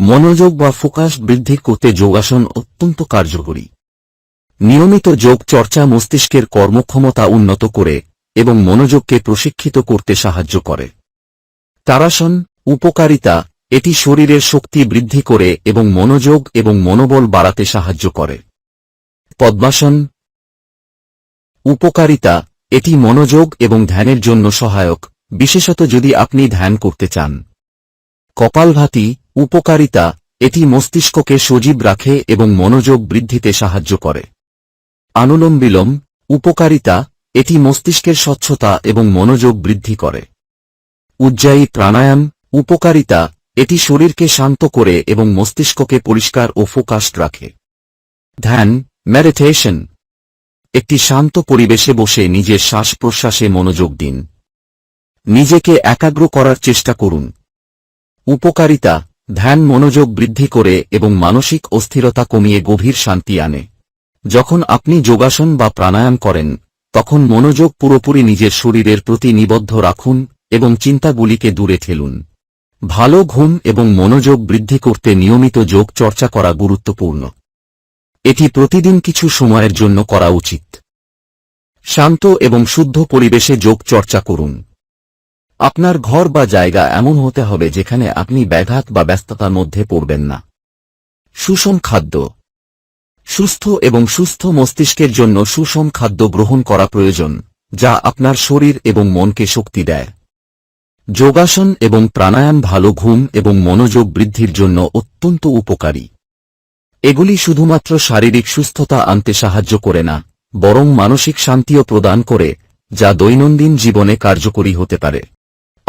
মনোযোগ বা ফোকাস বৃদ্ধি করতে যোগাসন অত্যন্ত কার্যকরী। নিয়মিত যোগ চর্চা মস্তিষ্কের কর্মক্ষমতা উন্নত করে এবং মনোযোগকে প্রশিক্ষিত করতে সাহায্য করে। তারাসন, উপকারিতা, এটি শরীরের শক্তি বৃদ্ধি করে এবং মনোযোগ এবং মনোবল বাড়াতে সাহায্য করে। পদ্মাসন, উপকারিতা, এটি মনোযোগ এবং ধ্যানের জন্য সহায়ক, বিশেষত যদি আপনি ধ্যান করতে চান। কপালভাতি, উপকারিতা, এটি মস্তিষ্ককে সজীব রাখে এবং মনোযোগ বৃদ্ধিতে সাহায্য করে। আনুলোম বিলোম উপকারিতা, এটি মস্তিষ্কের স্বচ্ছতা এবং মনোযোগ বৃদ্ধি করে। উজ্জায়ী প্রাণায়াম, উপকারিতা, এটি শরীরকে শান্ত করে এবং মস্তিষ্ককে পরিষ্কার ও ফোকাসড রাখে। ধ্যান, মেডিটেশন। একটি শান্ত পরিবেশে বসে নিজের শ্বাস প্রশ্বাসে মনোযোগ দিন। নিজেকে একাগ্র করার চেষ্টা করুন। উপকারিতা, ধ্যান মনোযোগ বৃদ্ধি করে এবং মানসিক অস্থিরতা কমিয়ে গভীর শান্তি আনে। যখন আপনি যোগাসন বা প্রাণায়াম করেন, তখন মনোযোগ পুরোপুরি নিজের শরীরের প্রতি নিবদ্ধ রাখুন এবং চিন্তাগুলিকে দূরে ঠেলুন। ভালো ঘুম এবং মনোযোগ বৃদ্ধি করতে নিয়মিত যোগ চর্চা করা গুরুত্বপূর্ণ। এটি প্রতিদিন কিছু সময়ের জন্য করা উচিত। শান্ত এবং শুদ্ধ পরিবেশে যোগ চর্চা করুন। আপনার ঘর বা জায়গা এমন হতে হবে যেখানে আপনি ব্যাঘাত বা ব্যস্ততার মধ্যে পড়বেন না। সুষম খাদ্য। সুস্থ এবং সুস্থ মস্তিষ্কের জন্য সুষম খাদ্য গ্রহণ করা প্রয়োজন, যা আপনার শরীর এবং মনকে শক্তি দেয়। যোগাসন এবং প্রাণায়াম ভালো ঘুম এবং মনোযোগ বৃদ্ধির জন্য অত্যন্ত উপকারী। এগুলি শুধুমাত্র শারীরিক সুস্থতা আনতে সাহায্য করে না, বরং মানসিক শান্তিও প্রদান করে, যা দৈনন্দিন জীবনে কার্যকরী হতে পারে।